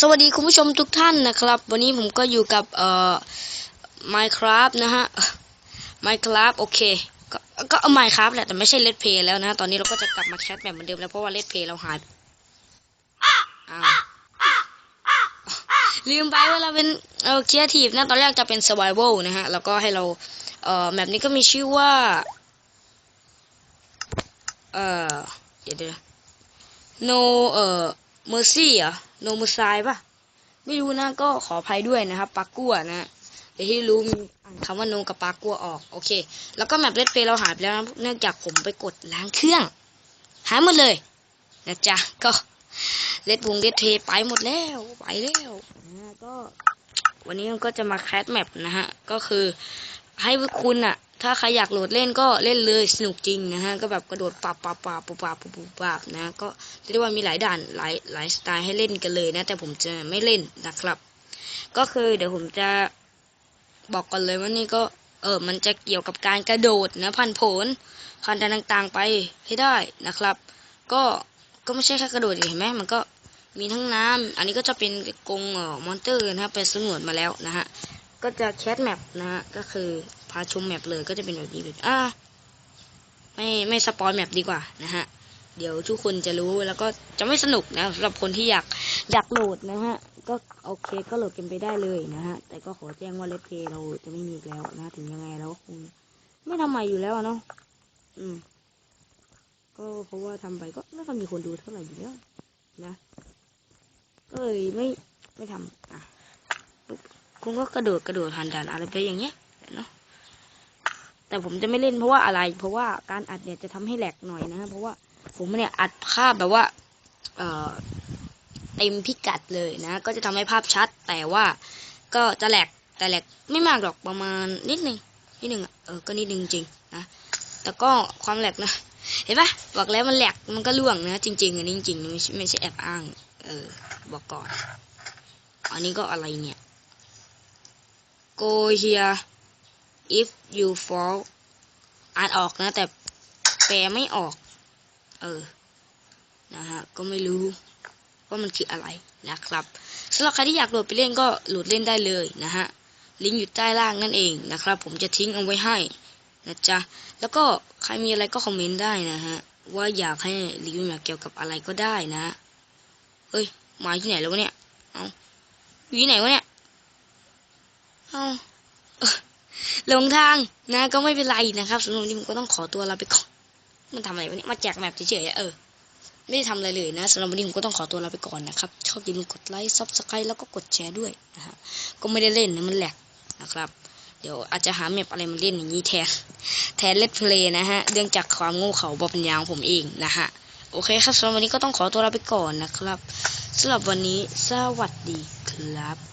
สวัสดีคุณผู้ชมทุกท่านนะครับ วันนี้ผมก็อยู่กับเอ่อ Minecraft นะฮะ Minecraft โอเค ก็ก็เอา Minecraft แหละแต่ไม่ใช่ Let's Play แล้วนะ ตอนนี้เราก็จะกลับมาแคสแบบเหมือนเดิมแล้วเพราะว่า Let's Play เราหายอ้าวลืมไปว่าเราเป็นเอ่อ Creative นะ ตอนแรกจะเป็น Survival นะฮะ แล้วก็ให้เราเอ่อแมปนี้ก็มีชื่อว่า เอ่อเดี๋ยวเดี๋ยว no เอ่อ mercy เหรอ no mercy ป่ะไม่รู้นะก็ขออภัยด้วยนะครับปากัวนะเดี๋ยวที่รู้มีคำว่า no กับปากัวออกโอเค แล้วก็แมปเลดเพย์เราหายไปแล้วนะเนื่องจากผมไปกดล้างเครื่อง หายหมดเลยนะจ๊ะก็เลดวงเลดเพย์ไปหมดแล้วไปแล้วนะก็ วันนี้ก็จะมาแคสแมปนะฮะก็คือให้คุณอะ ถ้าใครอยากโหลดเล่นก็เล่นเลยสนุกจริงนะฮะก็แบบกระโดดปับปับปับปับปับปับปับนะก็เรียกว่ามีหลายด่านหลายหลายสไตล์ให้เล่นกันเลยนะ แต่ผมจะไม่เล่นนะครับ ก็คือเดี๋ยวผมจะบอกก่อนเลยว่านี่ก็เออมันจะเกี่ยวกับการกระโดดนะพันผลพันต่างๆไปให้ได้นะครับ ก็ก็ไม่ใช่แค่กระโดดเห็นไหมมันก็มีทั้งน้ำ อันนี้ก็จะเป็นกรงมอนเตอร์นะฮะเป็นสงวจมาแล้วนะฮะก็จะแคสแมปนะฮะก็คือ พาชมแมปเลยก็จะเป็นแบบนี้แบบอ่าไม่ไม่สปอยแมปดีกว่านะฮะ เดี๋ยวทุกคนจะรู้แล้วก็จะไม่สนุกนะสำหรับคนที่อยากอยากโหลดนะฮะ ก็โอเคก็โหลดกันไปได้เลยนะฮะ แต่ก็ขอแจ้งว่าเล t เพเราจะไม่มีอีกแล้วนะ ถึงยังไงเราก็คงไม่ทำใหม่อยู่แล้วเนาะอืม ก็เพราะว่าทำไปก็ไม่ค่อยมีคนดูเท่าไหร่อยู่แล้วนะก็เลยไม่ไม่ทำอะคุณก็กระโดดกระโดดหันด่านอะไรไปอย่างเงี้ยเนาะ แต่ผมจะไม่เล่นเพราะว่าอะไร เพราะว่าการอัดเนี่ยจะทำให้แหลกหน่อยนะ เพราะว่าผมเนี่ยอัดภาพแบบว่าเเต็มพิกัดเลยนะ ก็จะทำให้ภาพชัด แต่ว่าก็จะแหลกแต่แหลกไม่มากหรอกประมาณนิดนึงนิดนึงอะเออก็นิดนึงจริงนะแต่ก็ความแหลกนะเห็นปะบอกแล้วมันแหลกมันก็ล่วงนะจริงๆอันนี้จริงๆไม่ใช่ไม่ใช่แอบอ้าง เออ บอกก่อน อันนี้ก็อะไรเนี่ย go here if you fall อ่านออกนะ แต่แปลไม่ออก เออ นะฮะ ก็ไม่รู้ว่ามันคืออะไรนะครับสำหรับใครที่อยากโหลดไปเล่นก็โหลดเล่นได้เลยนะฮะ ลิงก์อยู่ใต้ล่างนั่นเองนะครับ ผมจะทิ้งเอาไว้ให้นะจ๊ะ แล้วก็ใครมีอะไรก็คอมเมนต์ได้นะฮะ ว่าอยากให้รีวิวเกี่ยวกับอะไรก็ได้นะเฮ้ย มาที่ไหนแล้ววะเนี่ย เอาอยู่ไหนวะเนี่ย เอา หลงทางนะ ก็ไม่เป็นไรนะครับสำหรับวันนี้ผมก็ต้องขอตัวลาไปก่อนมันทำอะไรวะเนี่ยมาแจกแมปเฉยๆเออไม่ได้ทำอะไรเลยนะสำหรับวันนี้ผมก็ต้องขอตัวลาไปก่อนนะครับชอบอย่าลืมกดไลค์ซับสไครต์แล้วก็กดแชร์ด้วยนะฮะก็ไม่ได้เล่นนะมันแหลกนะครับ เดี๋ยวอาจจะหาแมปอะไรมาเล่นอย่างนี้แทนแทนเล่นเพลย์นะฮะเรื่องจากความโง่เขาบอปัญญาของผมเองนะฮะโอเคครับสำหรับวันนี้ก็ต้องขอตัวลาไปก่อนนะครับสำหรับวันนี้สวัสดีครับ